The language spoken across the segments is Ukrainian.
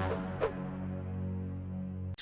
Thank you.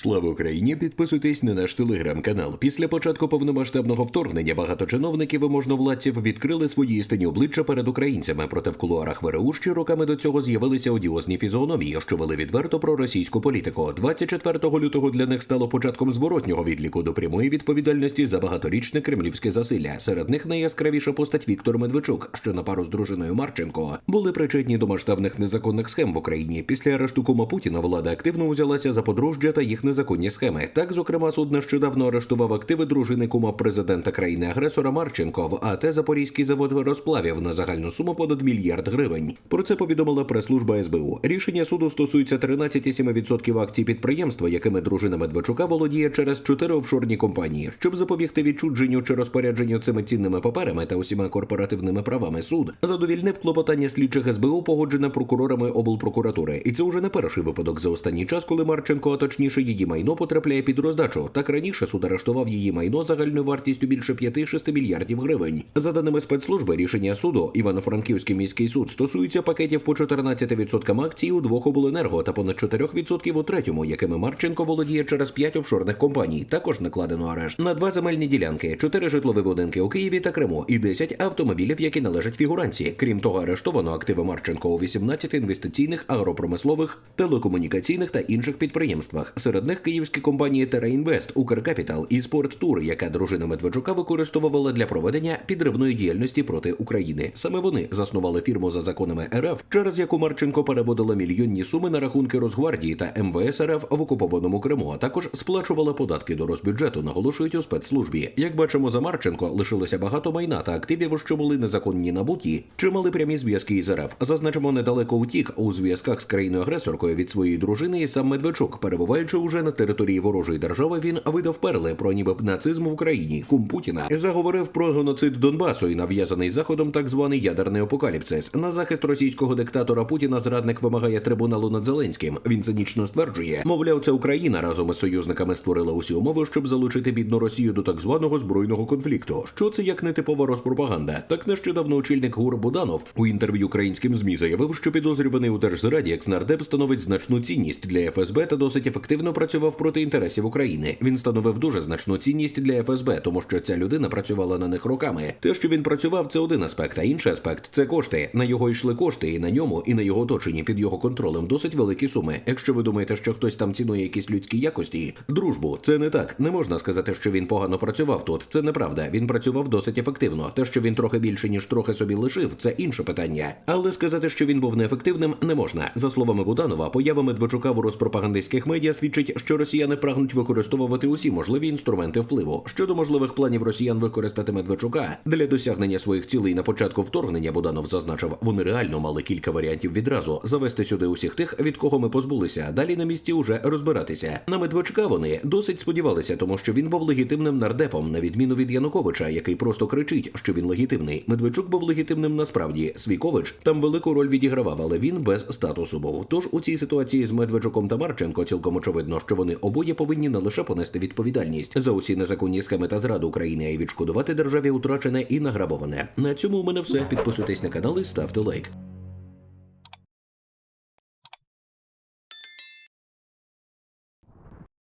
Слава Україні! Підписуйтесь на наш телеграм-канал. Після початку повномасштабного вторгнення багато чиновників і можновладців відкрили свої істинні обличчя перед українцями. Проте в кулуарах ВРУ ще роками до цього з'явилися одіозні фізіономії, що вели відверто про російську політику. 24 лютого для них стало початком зворотнього відліку до прямої відповідальності за багаторічне кремлівське засилля. Серед них найяскравіша постать Віктор Медведчук, що на пару з дружиною Марченко були причетні до масштабних незаконних схем в Україні. Після арешту кума Путіна влада активно узялася за подружжя та їх незаконні схеми. Так, зокрема, суд нещодавно арештував активи дружини кума президента країни-агресора Марченко в АТ Запорізький завод розплавів на загальну суму понад мільярд гривень. Про це повідомила прес-служба СБУ. Рішення суду стосується 13,7% акцій підприємства, якими дружина Медведчука володіє через чотири офшорні компанії. Щоб запобігти відчудженню чи розпорядженню цими цінними паперами та усіма корпоративними правами суд задовільнив клопотання слідчих СБУ, погоджене прокурорами облпрокуратури. І це вже не перший випадок за останній час, коли Марченко, а точніше її майно потрапляє під роздачу. Так раніше суд арештував її майно загальною вартістю більше 5-6 мільярдів гривень. За даними спецслужби, рішення суду Івано-Франківський міський суд стосується пакетів по 14% акцій у двох обленерго та понад 4% у третьому, якими Марченко володіє через 5 офшорних компаній. Також накладено арешт на два земельні ділянки, 4 житлові будинки у Києві та Криму і 10 автомобілів, які належать фігуранці. Крім того, арештовано активи Марченко у 18 інвестиційних, агропромислових, телекомунікаційних та інших підприємствах. Серед них київські компанії Терраінвест, Укркапітал і Спорттур, яка дружина Медведчука використовувала для проведення підривної діяльності проти України. Саме вони заснували фірму за законами РФ, через яку Марченко переводила мільйонні суми на рахунки Росгвардії та МВС РФ в окупованому Криму, а також сплачувала податки до Росбюджету, наголошують у спецслужбі. Як бачимо, за Марченко лишилося багато майна та активів, що були незаконні набуті, чи мали прямі зв'язки із РФ. Зазначимо, недалеко утік у зв'язках з країною-агресоркою від своєї дружини і сам Медведчук, перебуваючи уже на території ворожої держави, він видав перли про ніби нацизм в Україні. Кум Путіна заговорив про геноцид Донбасу і нав'язаний заходом так званий ядерний апокаліпсис. На захист російського диктатора Путіна зрадник вимагає трибуналу над Зеленським. Він цинічно стверджує, мовляв, це Україна разом із союзниками створила усі умови, щоб залучити бідну Росію до так званого збройного конфлікту. Що це як не типова розпропаганда? Так нещодавно очільник ГУР Буданов у інтерв'ю українським змі заявив, що підозрюваний у держзраді екснардеп становить значну цінність для ФСБ та досить ефективно працював проти інтересів України. Він становив дуже значну цінність для ФСБ, тому що ця людина працювала на них роками. Те, що він працював, це один аспект, а інший аспект це кошти. На його йшли кошти, і на ньому, і на його оточенні під його контролем досить великі суми. Якщо ви думаєте, що хтось там цінує якісь людські якості, дружбу, це не так. Не можна сказати, що він погано працював тут. Це неправда. Він працював досить ефективно. Те, що він трохи більше ніж трохи собі лишив, це інше питання. Але сказати, що він був неефективним, не можна. За словами Буданова, поява Медведчука в розпропагандистських медіа свідчить, що росіяни прагнуть використовувати усі можливі інструменти впливу. Щодо можливих планів росіян використати Медведчука для досягнення своїх цілей на початку вторгнення, Буданов зазначив, вони реально мали кілька варіантів відразу завести сюди усіх тих, від кого ми позбулися. Далі на місці уже розбиратися. На Медведчука вони досить сподівалися, тому що він був легітимним нардепом, на відміну від Януковича, який просто кричить, що він легітимний. Медведчук був легітимним насправді. Свікович там велику роль відігравав, але він без статусу був. Тож у цій ситуації з Медведчуком та Марченко цілком очевидно, що вони обоє повинні не лише понести відповідальність за усі незаконні схеми та зраду України, а й відшкодувати державі утрачене і награбоване. На цьому у мене все. Підписуйтесь на канал і ставте лайк.